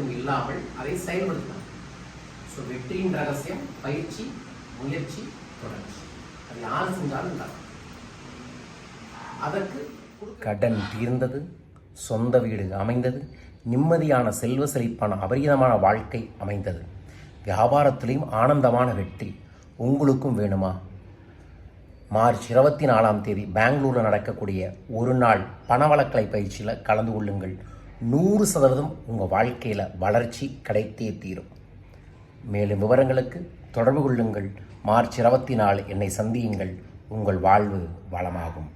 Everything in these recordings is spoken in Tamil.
மட்டும் இல்லாமல் அதை செயல்படுத்தலாம். ஸோ வெற்றியின் ரகசியம் பயிற்சி முயற்சி தொடர்ச்சி. அது யார் செஞ்சாலும் அதற்கு கடன் தீர்ந்தது சொந்த வீடு அமைந்தது நிம்மதியான செல்வ செழிப்பான அபரிதமான வாழ்க்கை அமைந்தது. வியாபாரத்திலையும் ஆனந்தமான வெற்றி உங்களுக்கும் வேணுமா? மார்ச் இருபத்தி நாலாம் தேதி பெங்களூரில் நடக்கக்கூடிய ஒரு நாள் பணவளக்கலை பயிற்சியில் கலந்து கொள்ளுங்கள். நூறு சதவீதம் உங்கள் வாழ்க்கையில் வளர்ச்சி கிடைத்தே தீரும். மேலும் விவரங்களுக்கு தொடர்பு கொள்ளுங்கள். மார்ச் இருபத்தி நாலு என்னை சந்தியுங்கள். உங்கள் வாழ்வு வளமாகும்.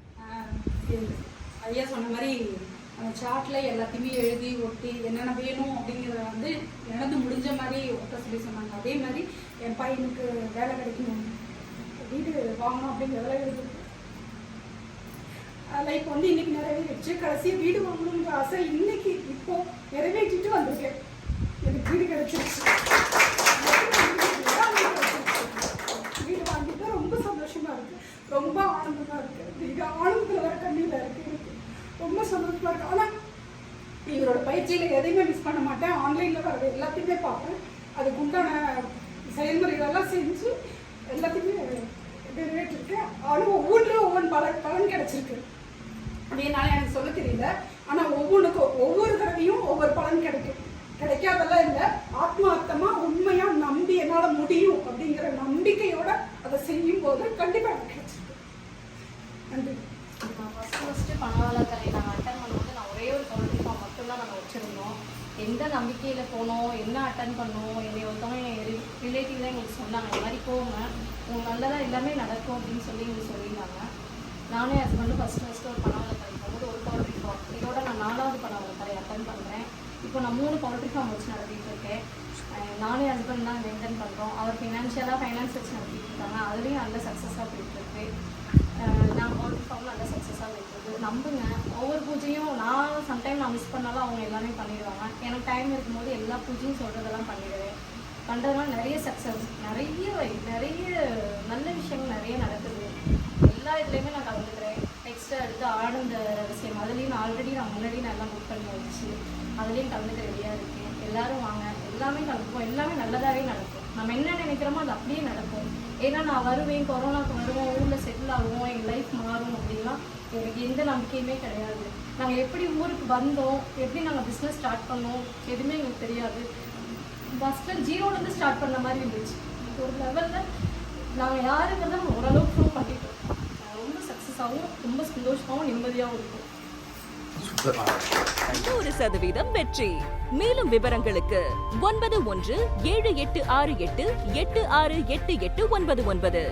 ஐயா சொன்ன மாதிரி அந்த சார்ட்டில் எல்லாத்தையுமே எழுதி ஒட்டி என்னென்ன வேணும் அப்படிங்கிறத வந்து எனது முடிஞ்ச மாதிரி ஒட்ட சொல்லி சொன்னாங்க. அதே மாதிரி என் பையனுக்கு வேலை கிடைக்கணும். வீடு வாங்கணும் அப்படிங்கிறதெல்லாம் எழுதி லைஃப் வந்து இன்னைக்கு நிறைவேறிடுச்சு. கடைசியாக வீடு வாங்கணுங்கிற ஆசை இன்னைக்கு இப்போ நிறைவேற்றிட்டு வந்திருக்கேன் எனக்கு வீடு கிடைச்சிருச்சு. வீடு வாங்கிட்டு ரொம்ப சந்தோஷமா இருக்கு. ரொம்ப ஆனந்தமா இருக்கு. இது ஆனந்தத்துல வர கண்ணியில் இருக்கு எனக்கு. ரொம்ப சந்தோஷமா இருக்கு. ஆனால் இவரோட பயிற்சியில் எதையுமே மிஸ் பண்ண மாட்டேன். ஆன்லைனில் வர்றது எல்லாத்தையுமே பார்ப்பேன். அதுக்கு உண்டான செயல்முறைகளெல்லாம் செஞ்சு எல்லாத்தையுமே நிறைவேற்றிருக்கேன். அனுபவம் பல பலன் பலன் கிடைச்சிருக்கு அப்படின்னால எனக்கு சொல்ல தெரியல. ஆனால் ஒவ்வொன்றுக்கும் ஒவ்வொரு தடவையும் ஒவ்வொரு பலன் கிடைக்கும் கிடைக்காதெல்லாம் இல்லை. ஆத்மார்த்தமாக உண்மையாக நம்பி என்னால் முடியும் அப்படிங்கிற நம்பிக்கையோட அதை செய்யும் போது கண்டிப்பாக எனக்கு கிடைச்சிருக்கு. நன்றி. ஃபஸ்ட்டு ஃபஸ்ட்டு பணவாளக்கலை நாங்கள் அட்டன் பண்ணும்போது நான் ஒரே ஒரு பவுண்டரி ஃபார்ம் மட்டும்தான் நாங்கள் வச்சுருந்தோம். எந்த நம்பிக்கையில் போனோம் என்ன அட்டன் பண்ணோம் என்னை ஒருத்தவங்க என் ரிலேட்டிவ் தான் எங்களுக்கு சொன்னாங்க இந்த மாதிரி போங்க. உங்களுக்கு நல்லதாக எல்லாமே நடக்கும் அப்படின்னு சொல்லி எங்களுக்கு சொல்லியிருந்தாங்க. நானே ஹஸ்பண்டும் ஃபஸ்ட்டு ஃபஸ்ட்டு ஒரு பணவாளக்கலை போகும்போது ஒரு பவுல்ட்ரி ஃபார்ம் இதோட நான் நாலாவது பணவாளக்கலை அட்டன் பண்ணுறேன் இப்போ நான் மூணு பவுல்ட்ரி ஃபார்ம் வச்சு நடத்திட்டு இருக்கேன். நானே ஹஸ்பண்ட் தான் மெயின்டைன் பண்ணுறோம் அவர் ஃபினான்ஷியலாக ஃபைனான்ஸ் வச்சு நடத்திட்டு இருக்காங்க. அதுலேயும் நல்ல சக்ஸஸாக போயிட்டுருக்கு நான் பவுல்ட்ரி ஃபார்ம் நல்ல சக்ஸஸாக போயிட்டுருக்கு நம்புங்க. ஒவ்வொரு பூஜையும் நான் சம்டைம் நான் மிஸ் பண்ணாலும் அவங்க எல்லாமே பண்ணிடுவாங்க. எனக்கு டைம் இருக்கும்போது எல்லா பூஜையும் சொல்கிறதெல்லாம் பண்ணிடுவேன். பண்ணுறதுனால நிறைய சக்ஸஸ் நிறைய நிறைய நல்ல விஷயங்கள் நிறைய நடக்குது. எல்லா இதுலேயுமே நான் நெக்ஸ்ட்டு அடுத்து ஆனந்த ரகசியம். அதுலேயும் ஆல்ரெடி நான் முன்னாடி நல்லா புக் பண்ணி வச்சு அதுலேயும் கலந்துக்க ரெடியாக இருக்கேன். எல்லாரும் வாங்க. எல்லாமே நடக்கும் எல்லாமே நல்லதாகவே நடக்கும். நம்ம என்ன நினைக்கிறோமோ அது அப்படியே நடக்கும். ஏன்னா நான் வருவேன் கொரோனாக்கு வருவோம் ஊரில் செட்டில் ஆகுவோம் எங்கள் லைஃப் மாறும் அப்படின்லாம் எனக்கு எந்த நம்பிக்கையுமே கிடையாது. நாங்கள் எப்படி ஊருக்கு வந்தோம் எப்படி நாங்கள் பிஸ்னஸ் ஸ்டார்ட் பண்ணோம் எதுவுமே எங்களுக்கு தெரியாது. ஃபஸ்ட்டு ஜீரோலேருந்து ஸ்டார்ட் பண்ண மாதிரி இருந்துச்சு. ஒரு லெவலில் நாங்கள் யாருங்கிறத ஓரளவு சந்தோஷமாகவும் நிம்மதியாகவும் இருக்கும். நூறு சதவீதம் வெற்றி. மேலும் விவரங்களுக்கு ஒன்பது ஒன்று ஏழு எட்டு ஆறு எட்டு எட்டு ஆறு எட்டு எட்டு ஒன்பது ஒன்பது.